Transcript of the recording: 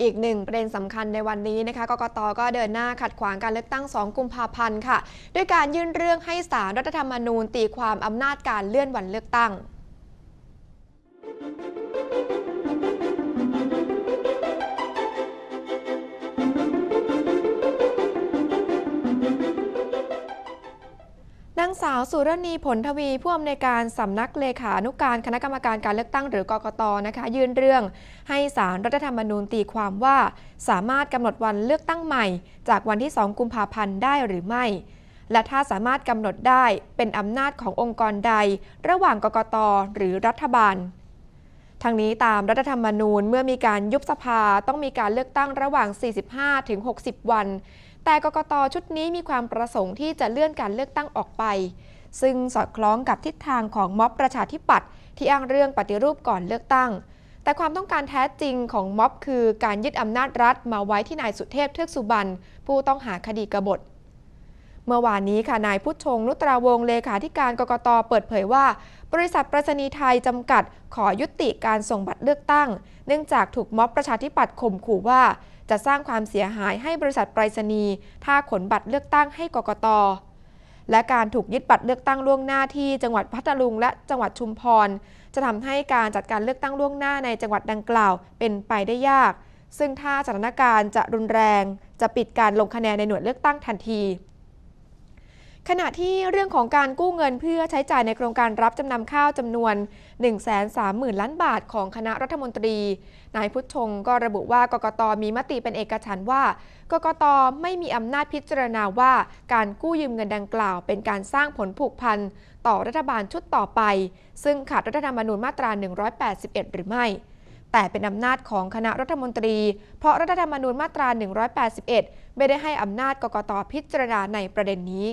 อีกหนึ่งประเด็นสำคัญในวันนี้นะคะกกตก็เดินหน้าขัดขวางการเลือกตั้ง 2 กุมภาพันธ์ค่ะ ด้วยการยื่นเรื่องให้สารรัฐธรรมนูญตีความอำนาจการเลื่อนวันเลือกตั้ง นางสาวสุรณีผลทวีผู้อำนวยการสำนักเลขานุการคณะกรรมการการเลือกตั้งหรือกกตนะคะยื่นเรื่อง ให้สารรัฐธรรมนูญตีความว่า สามารถกำหนดวันเลือกตั้งใหม่ จากวันที่ 2 กุมภาพันธ์ได้หรือไม่ และถ้าสามารถกำหนดได้เป็นอำนาจขององค์กรใด ระหว่างกกตหรือรัฐบาลทั้งนี้ตามรัฐธรรมนูญเมื่อมีการยุบสภาต้องมีการเลือกตั้งระหว่าง 45-60 วัน แต่กกตชุดนี้มีความประสงค์ที่จะเลื่อนการเลือกตั้งออกไป ซึ่งสอดคล้องกับทิศทางของม็อบประชาธิปัตย์ที่อ้างเรื่องปฏิรูปก่อนเลือกตั้ง แต่ความต้องการแท้จริงของม็อบคือการยึดอำนาจรัฐมาไว้ที่นายสุเทพเทือกสุบรรณผู้ต้องหาคดีกบฏเมื่อวานนี้ค่ะ นายพุทธชงนุตราวงเลขาธิการกกตเปิดเผยว่า บริษัทประษณีไทยจำกัด ขอยุติการส่งบัตรเลือกตั้ง เนื่องจากถูกม็อบประชาธิปัตย์ข่มขู่ว่า จะสร้างความเสียหายให้บริษัทไปรษณีย์ถ้าขนบัตรเลือกตั้งให้กกต และการถูกยึดบัตรเลือกตั้งล่วงหน้าที่จังหวัดพัทลุงและจังหวัดชุมพร จะทำให้การจัดการเลือกตั้งล่วงหน้าในจังหวัดดังกล่าวเป็นไปได้ยาก ซึ่งถ้าสถานการณ์จะรุนแรง จะปิดการลงคะแนนในหน่วยเลือกตั้งทันที ขณะที่เรื่องของการกู้เงินเพื่อใช้จ่ายในโครงการรับจำนำข้าวจำนวน 130,000 ล้านบาทของคณะรัฐมนตรี นายพุทธชงก็ระบุว่ากกตมีมติเป็นเอกฉันท์ว่ากกตไม่มีอำนาจพิจารณาว่าการกู้ยืมเงินดังกล่าว เป็นการสร้างผลผูกพันต่อรัฐบาลชุดต่อไป ซึ่งขัดรัฐธรรมนูญมาตรา 181 หรือไม่แต่เป็นอำนาจของคณะรัฐมนตรี เพราะรัฐธรรมนูญมาตรา 181 ไม่ได้ให้อำนาจกกตพิจารณาในประเด็นนี้